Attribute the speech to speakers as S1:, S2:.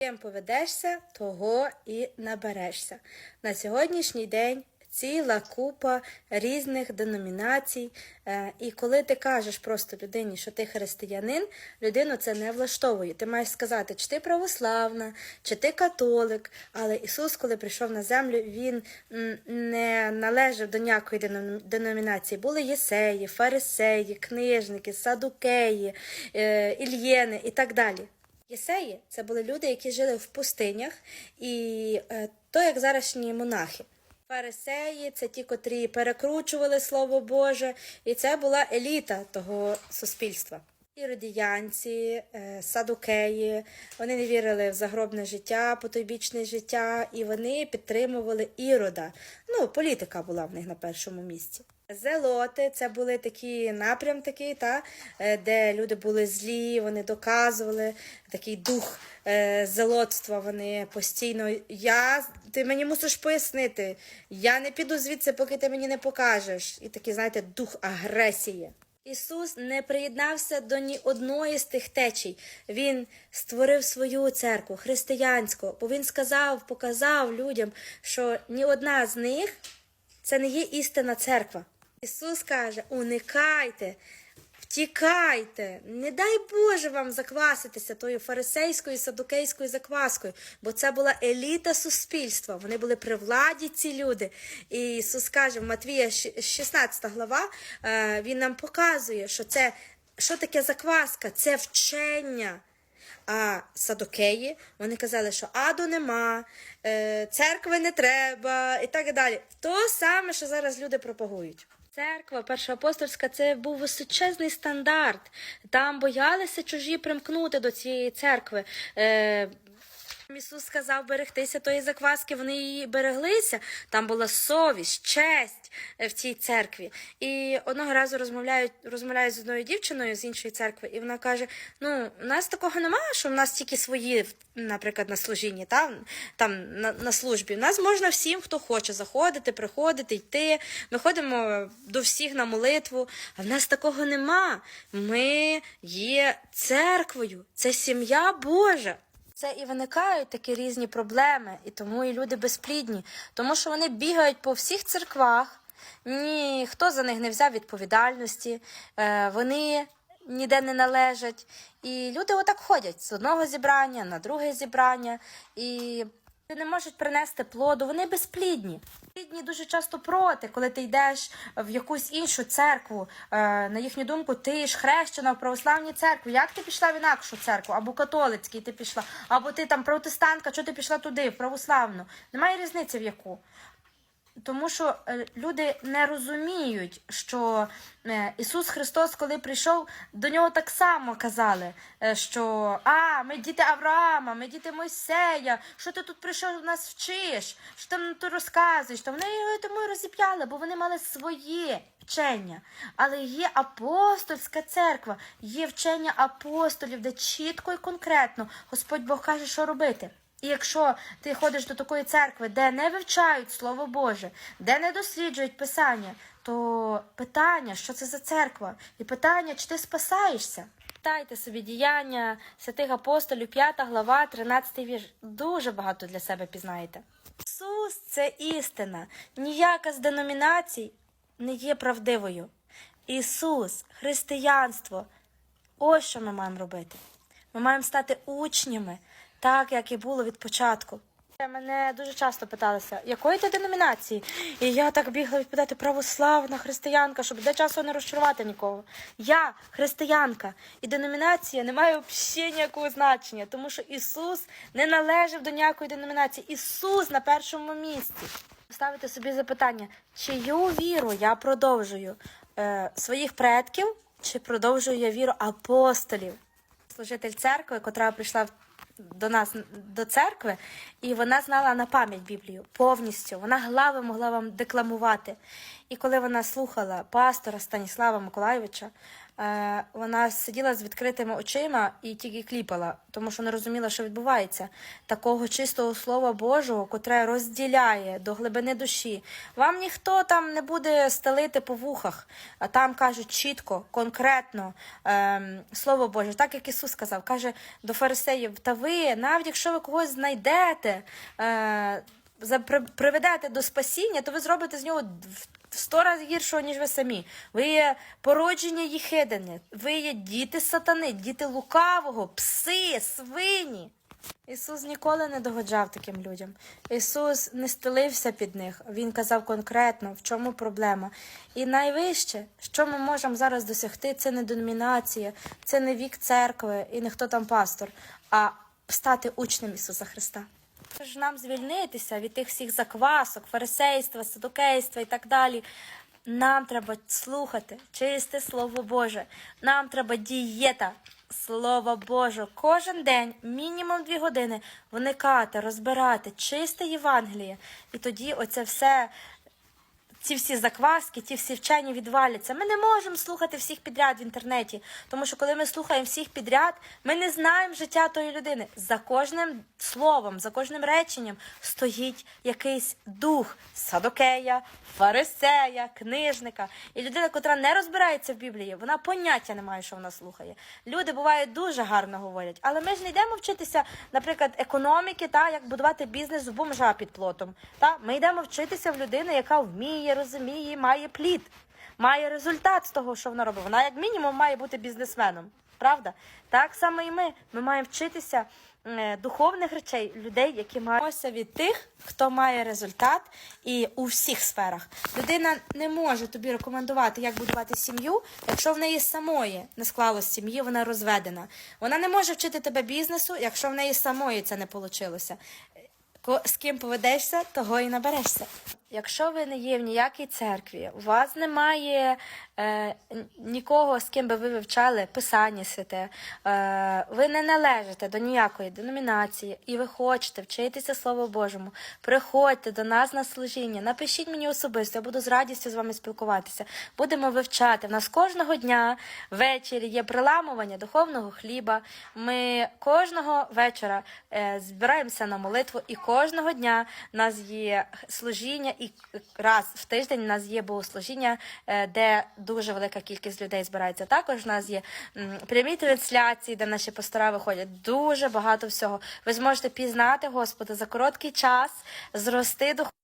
S1: Ким поведешся, того і наберешся. На сьогоднішній день ціла купа різних деномінацій. Е, І коли ти кажеш просто людині, що ти християнин, людину це не влаштовує. Ти маєш сказати, чи ти православна, чи ти католик. Але Ісус, коли прийшов на землю, Він не належав до ніякої деномінації. Були єсеї, фарисеї, книжники, садукеї, е, ільєни і так далі. Єсеї це були люди, які жили в пустинях, і е, то як зарашні монахи. Фарисеї це ті, котрі перекручували Слово Боже, і це була еліта того суспільства. Іродіянці, е, садукеї, вони не вірили в загробне життя, потойбічне життя, і вони підтримували ірода. Ну, політика була в них на першому місці. Зелоти це були такі напрям, такий, та, е, де люди були злі, вони доказували такий дух е, зелотства. Вони постійно я, ти мені мусиш пояснити, я не піду звідси, поки ти мені не покажеш. І такий, знаєте, дух агресії. Ісус не приєднався до ні одної з тих течій. Він створив свою церкву християнську, бо він сказав, показав людям, що ні одна з них це не є істинна церква. Ісус каже: уникайте, втікайте, не дай Боже вам закваситися тою фарисейською садукейською закваскою, бо це була еліта суспільства. Вони були при владі, ці люди. І Ісус каже в Матвія, 16 глава, е, Він нам показує, що це що таке закваска? Це вчення. А садокеї вони казали, що аду нема, е, церкви не треба і так далі. То саме, що зараз люди пропагують. Церква першоапостольська це був височезний стандарт. Там боялися чужі примкнути до цієї церкви. Ісус сказав берегтися тої закваски, вони її береглися. Там була совість, честь е, в цій церкві. І одного разу розмовляють, розмовляють з одною дівчиною з іншої церкви, і вона каже: Ну, у нас такого немає, що в нас тільки свої, наприклад, на служінні, та, там на, на службі. У нас можна всім, хто хоче, заходити, приходити, йти. Ми ходимо до всіх на молитву, а в нас такого нема. Ми є церквою, це сім'я Божа. Це і виникають такі різні проблеми, і тому і люди безплідні, тому що вони бігають по всіх церквах, ніхто за них не взяв відповідальності, е, вони ніде не належать. І люди отак ходять з одного зібрання на друге зібрання, і не можуть принести плоду, вони безплідні. Плідні дуже часто проти, коли ти йдеш в якусь іншу церкву. Е, на їхню думку, ти ж хрещена в православній церкві. Як ти пішла в інакшу церкву? Або католицький ти пішла, або ти там протестантка, що ти пішла туди, в православну? Немає різниці в яку. Тому що е, люди не розуміють, що е, Ісус Христос, коли прийшов, до нього так само казали, е, що а, ми діти Авраама, ми діти Мойсея, що ти тут прийшов нас вчиш, що ти тут розказуєш. То вони його тому розіп'яли, бо вони мали своє вчення. Але є апостольська церква, є вчення апостолів, де чітко і конкретно Господь Бог каже, що робити. І якщо ти ходиш до такої церкви, де не вивчають Слово Боже, де не досліджують Писання, то питання, що це за церква, і питання, чи ти спасаєшся. Читайте собі діяння святих апостолів, 5 глава, 13 вірш. Дуже багато для себе пізнаєте. Ісус це істина. Ніяка з деномінацій не є правдивою. Ісус, християнство. Ось що ми маємо робити. Ми маємо стати учнями, так як і було від початку. Мене дуже часто питалися, якої ти деномінації? І я так бігла відповідати православна християнка, щоб де часу не розчарувати нікого. Я християнка, і деномінація не має взагалі ніякого значення, тому що Ісус не належав до ніякої деномінації. Ісус на першому місці. Ставити собі запитання, чию віру я продовжую е, своїх предків, чи продовжую я віру апостолів? служитель церкви, котра прийшла в- до нас до церкви, і вона знала на пам'ять Біблію повністю. Вона глави могла вам декламувати. І коли вона слухала пастора Станіслава Миколайовича, е, вона сиділа з відкритими очима і тільки кліпала, тому що не розуміла, що відбувається. Такого чистого слова Божого, котре розділяє до глибини душі. Вам ніхто там не буде стелити по вухах, а там кажуть чітко, конкретно ем, слово Боже, так як Ісус сказав, каже до фарисеїв: та ви, навіть якщо ви когось знайдете. Е, приведете до спасіння, то ви зробите з нього в- сто разів гіршого, ніж ви самі. Ви є породження їхидини, ви є діти сатани, діти лукавого, пси, свині. Ісус ніколи не догоджав таким людям. Ісус не стелився під них. Він казав конкретно, в чому проблема. І найвище, що ми можемо зараз досягти, це не деномінація, це не вік церкви і не хто там пастор, а стати учнем Ісуса Христа. Ж нам звільнитися від тих всіх заквасок, фарисейства, садокейства і так далі. Нам треба слухати чисте Слово Боже. Нам треба дієта Слова Боже. Кожен день, мінімум дві години, вникати, розбирати чисте Євангеліє. І тоді оце все ці всі закваски, ті всі вчені відваляться. Ми не можемо слухати всіх підряд в інтернеті, тому що коли ми слухаємо всіх підряд, ми не знаємо життя тої людини. За кожним словом, за кожним реченням стоїть якийсь дух садокея, фарисея, книжника. І людина, котра не розбирається в Біблії, вона поняття не має, що вона слухає. Люди бувають дуже гарно говорять, але ми ж не йдемо вчитися, наприклад, економіки, та як будувати бізнес в бомжа під плотом. Та ми йдемо вчитися в людини, яка вміє, розуміє, має плід, має результат з того, що вона робить. Вона, як мінімум, має бути бізнесменом. Правда? Так само і ми. Ми маємо вчитися е, духовних речей людей, які мають від тих, хто має результат, і у всіх сферах. Людина не може тобі рекомендувати, як будувати сім'ю, якщо в неї самої не склалось сім'ї, вона розведена. Вона не може вчити тебе бізнесу, якщо в неї самої це не вийшло. З ким поведешся, того і наберешся. Якщо ви не є в ніякій церкві, у вас немає е, нікого, з ким би ви вивчали Писання святе, е, ви не належите до ніякої деномінації, і ви хочете вчитися Слову Божому, приходьте до нас на служіння, напишіть мені особисто, я буду з радістю з вами спілкуватися. Будемо вивчати. В нас кожного дня ввечері є приламування духовного хліба. Ми кожного вечора е, збираємося на молитву, і кожного дня в нас є служіння, і раз в тиждень у нас є богослужіння, е, де дуже велика кількість людей збирається. Також у нас є прямі трансляції, де наші пастора виходять. Дуже багато всього. Ви зможете пізнати Господа за короткий час, зрости дух.